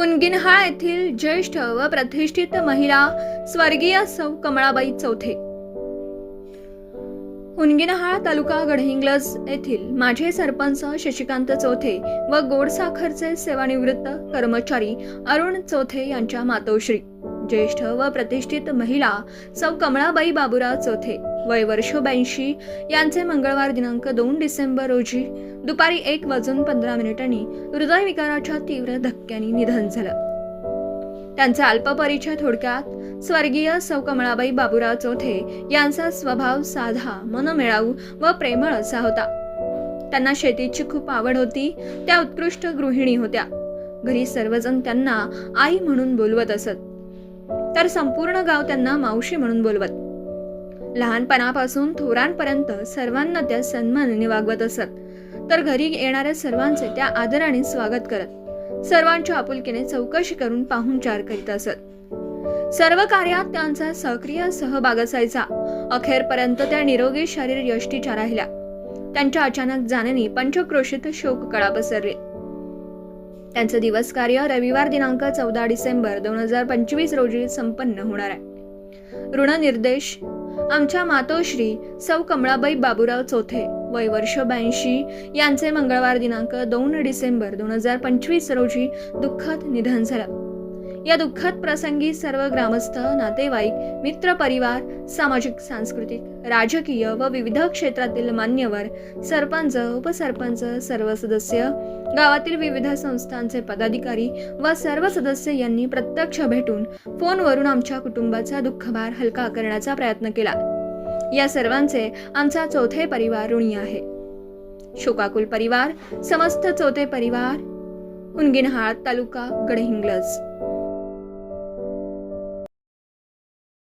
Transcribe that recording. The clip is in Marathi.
हुनगिनहाळ येथील ज्येष्ठ व प्रतिष्ठित महिला स्वर्गीय सौ कमळाबाई चौथे. हुनगिनहाळ तालुका गडहिंग्लज येथील माजी सरपंच शशिकांत चौथे व गोडसाखरचे सेवानिवृत्त कर्मचारी अरुण चौथे यांच्या मातोश्री. ज्येष्ठ व प्रतिष्ठित महिला सौ कमळाबाई बाबुराव चौथे. वय वर्ष ब्याऐंशी. यांचे मंगळवार दिनांक दोन डिसेंबर रोजी दुपारी एक वाजून पंधरा मिनिटांनी हृदयविकाराच्या तीव्र धक्क्याने निधन झालं. त्यांचा अल्पपरिचय थोडक्यात स्वर्गीय सौ कमळाबाई बाबुराव चौथे यांचा स्वभाव साधा मनमिळाऊ व प्रेमळ असा होता. त्यांना शेतीची खूप आवड होती त्या उत्कृष्ट गृहिणी होत्या. घरी सर्वजण त्यांना आई म्हणून बोलवत असत. तर संपूर्ण गाव त्यांना मावशी म्हणून बोलवत. लहानपणापासून थोरांपर्यंत सर्वांना त्या सन्मानाने वागवत असत. तर घरी येणाऱ्या सर्वांचे त्या आदराने स्वागत करत सर्वांच्या आपुलकीने चौकशी करून पाहुणचार करीत असत. सर्व कार्यात त्यांचा सक्रिय सहभाग असायचा. अखेरपर्यंत त्या निरोगी शरीर यष्टीच्या राहिल्या. त्यांच्या अचानक जाण्याने पंचक्रोशीत शोक कळा पसरली. त्यांचं दिवस कार्य रविवार दिनांक चौदा डिसेंबर दोन हजार पंचवीस रोजी संपन्न होणार आहे. ऋणनिर्देश आमच्या मातोश्री सौ कमळाबाई बाबूराव चौथे वय वर्ष ब्याऐंशी यांचे मंगळवार दिनांक दोन डिसेंबर दोन हजार पंचवीस रोजी दुःखद निधन झालं. या दुःखद प्रसंगी सर्व ग्रामस्थ नातेवाईक मित्र परिवार सामाजिक सांस्कृतिक राजकीय व विविध क्षेत्रातील मान्यवर सरपंच उपसरपंच सर्व सदस्य गावातील विविध संस्थांचे पदाधिकारी व सर्व सदस्य यांनी प्रत्यक्ष भेटून फोनवरून आमच्या कुटुंबाचा दुःखभार हलका करण्याचा प्रयत्न केला. या सर्वांचे आमचा चौथे परिवार ऋणी आहे. शोकाकुल परिवार समस्त चौथे परिवार उनगिनहाळ तालुका गडहिंग्लज.